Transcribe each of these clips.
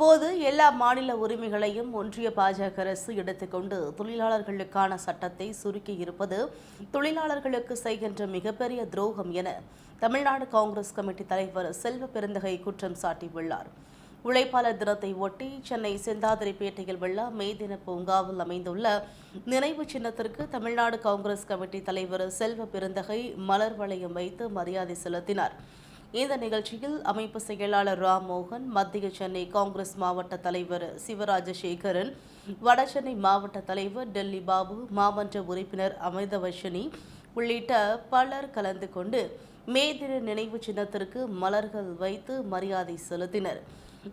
போது எல்லா மாநில உரிமைகளையும் ஒன்றிய பாஜக அரசு எடுத்துக்கொண்டு தொழிலாளர்களுக்கான சட்டத்தை சுருக்கி இருப்பது தொழிலாளர்களுக்கு செய்கின்ற மிகப்பெரிய துரோகம் என தமிழ்நாடு காங்கிரஸ் கமிட்டி தலைவர் செல்வ பெருந்தகை குற்றம் சாட்டியுள்ளார். உழைப்பாளர் தினத்தை ஒட்டி சென்னை செந்தாதிரிப்பேட்டையில் உள்ள மே தின பூங்காவில் அமைந்துள்ள நினைவு சின்னத்திற்கு தமிழ்நாடு காங்கிரஸ் கமிட்டி தலைவர் செல்வ பெருந்தகை மலர் வளையம் வைத்து மரியாதை செலுத்தினார். இந்த நிகழ்ச்சியில் அமைப்பு செயலாளர் ராம் மோகன் மத்திய சென்னை காங்கிரஸ் மாவட்ட தலைவர் சிவராஜசேகரன் வடசென்னை மாவட்ட தலைவர் டெல்லி பாபு மாமன்ற உறுப்பினர் அமிர்தவர்ஷினி உள்ளிட்ட பலர் கலந்து கொண்டு மே தின நினைவு சின்னத்திற்கு மலர்கள் வைத்து மரியாதை செலுத்தினர்.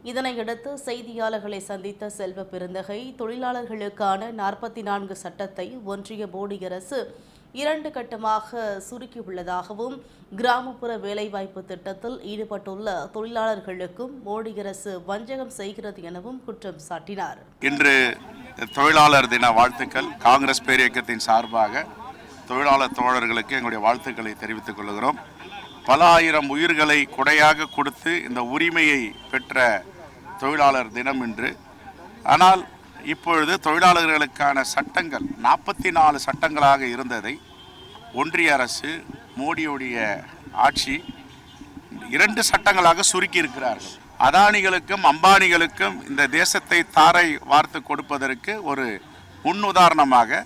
இதனையடுத்து செய்தியாளர்களை சந்தித்த செல்வ பெருந்தகை தொழிலாளர்களுக்கான நாற்பத்தி நான்கு சட்டத்தை ஒன்றிய மோடி அரசு இரண்டு கட்டமாக சுருக்கியுள்ளதாகவும் கிராமப்புற வேலைவாய்ப்பு திட்டத்தில் ஈடுபட்டுள்ள தொழிலாளர்களுக்கும் மோடி அரசு வஞ்சகம் செய்கிறது எனவும் குற்றம் சாட்டினார். இன்று தொழிலாளர் தின வாழ்த்துக்கள். காங்கிரஸ் பேரியக்கத்தின் சார்பாக தொழிலாளர் தோழர்களுக்கு எங்களுடைய வாழ்த்துக்களை தெரிவித்துக் கொள்கிறோம். பல ஆயிரம் உயிர்களை கொடையாக கொடுத்து இந்த உரிமையை பெற்ற தொழிலாளர் தினம் இன்று. ஆனால் இப்பொழுது தொழிலாளர்களுக்கான சட்டங்கள் நாற்பத்தி நாலு சட்டங்களாக இருந்ததை ஒன்றிய அரசு மோடியுடைய ஆட்சி இரண்டு சட்டங்களாக சுருக்கி இருக்கிறார்கள் அதானிகளுக்கும் அம்பானிகளுக்கும் இந்த தேசத்தை தாரை வார்த்து கொடுப்பதற்கு ஒரு முன்னுதாரணமாக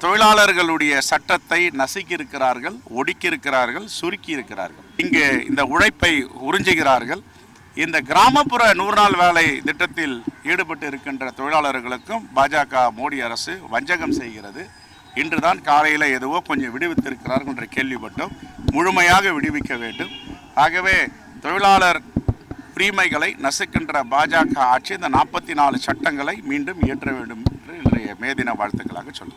தொழிலாளர்களுடைய சட்டத்தை நசுக்கி இருக்கிறார்கள் ஒடுக்கி இருக்கிறார்கள் சுருக்கி இருக்கிறார்கள் இங்கு இந்த உழைப்பை உறிஞ்சுகிறார்கள். இந்த கிராமப்புற நூறு நாள் வேலை திட்டத்தில் ஈடுபட்டு இருக்கின்ற தொழிலாளர்களுக்கும் பாஜக மோடி அரசு வஞ்சகம் செய்கிறது. இன்றுதான் காலையில் எதுவோ கொஞ்சம் விடுவித்திருக்கிறார்கள் என்ற கேள்விப்பட்டோம். முழுமையாக விடுவிக்க வேண்டும். ஆகவே தொழிலாளர் உரிமைகளை நசுக்கின்ற பாஜக ஆட்சி இந்த நாற்பத்தி நாலு சட்டங்களை மீண்டும் இயற்ற வேண்டும் என்று இன்றைய மே தின வாழ்த்துக்களாக சொல்லுங்கள்